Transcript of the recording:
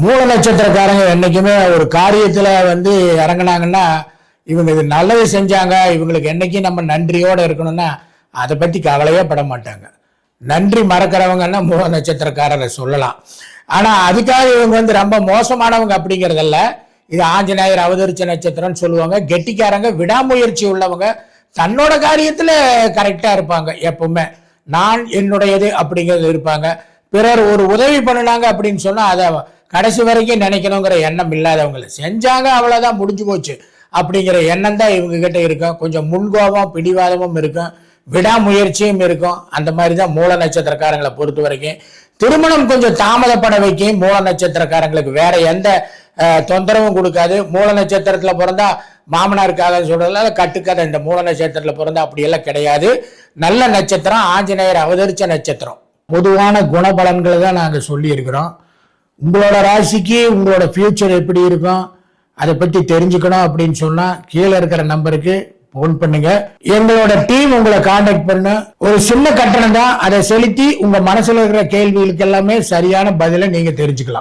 மூல நட்சத்திரக்காரங்க என்னைக்குமே ஒரு காரியத்தில் வந்து இறங்குனாங்கன்னா இவங்க இது நல்லது செஞ்சாங்க இவங்களுக்கு என்றைக்கும் நம்ம நன்றியோட இருக்கணும்னா அதை பற்றி கவலையே பட மாட்டாங்க. நன்றி மறக்கிறவங்கன்னா மூல நட்சத்திரக்காரரை சொல்லலாம். ஆனால் அதுக்காக இவங்க வந்து ரொம்ப மோசமானவங்க அப்படிங்கிறதல்ல. இது ஆஞ்சநேயர் அவதரிச்ச நட்சத்திரம்னு சொல்லுவாங்க. கெட்டிக்காரங்க விடாமுயற்சி உள்ளவங்க தன்னோட காரியத்தில் கரெக்டாக இருப்பாங்க எப்பவுமே. நான் என்னுடையது அப்படிங்கிறது இருப்பாங்க. பிறர் ஒரு உதவி பண்ணினாங்க அப்படின்னு சொன்னால் அதை கடைசி வரைக்கும் நினைக்கணுங்கிற எண்ணம் இல்லாதவங்களை. செஞ்சாங்க அவ்வளோதான் முடிஞ்சு போச்சு. அப்படிங்கிற எண்ணம் தான் இவங்க கிட்ட இருக்கும். கொஞ்சம் முன்கோபம் பிடிவாதமும் இருக்கும். விடாமுயற்சியும் இருக்கும். அந்த மாதிரி தான் மூல நட்சத்திரக்காரங்களை பொறுத்த வரைக்கும். திருமணம் கொஞ்சம் தாமதப்பட வைக்கும் மூல நட்சத்திரக்காரங்களுக்கு வேற எந்த தொந்தரவும் கொடுக்காது. மூல நட்சத்திரத்தில் பிறந்தா மாமனாருக்காகன்னு சொல்றதுல கட்டுக்கதை. இந்த மூல நட்சத்திரத்தில் பிறந்தா அப்படியெல்லாம் கிடையாது. நல்ல நட்சத்திரம் ஆஞ்சநேயர் அவதரிச்ச நட்சத்திரம். பொதுவான குணபலன்களை தான் நாங்கள் சொல்லியிருக்கிறோம். உங்களோட ராசிக்கு உங்களோட ஃபியூச்சர் எப்படி இருக்கும்? அதை பற்றி தெரிஞ்சுக்கணும் அப்படின்னு சொன்னால் கீழே இருக்கிற நம்பருக்கு ஃபோன் பண்ணுங்க. எங்களோட டீம் உங்களை காண்டாக்ட் பண்ண. ஒரு சின்ன கட்டணம் தான். அதை செலுத்தி உங்க மனசுல இருக்கிற கேள்விகளுக்கு எல்லாமே சரியான பதிலை நீங்க தெரிஞ்சுக்கலாம்.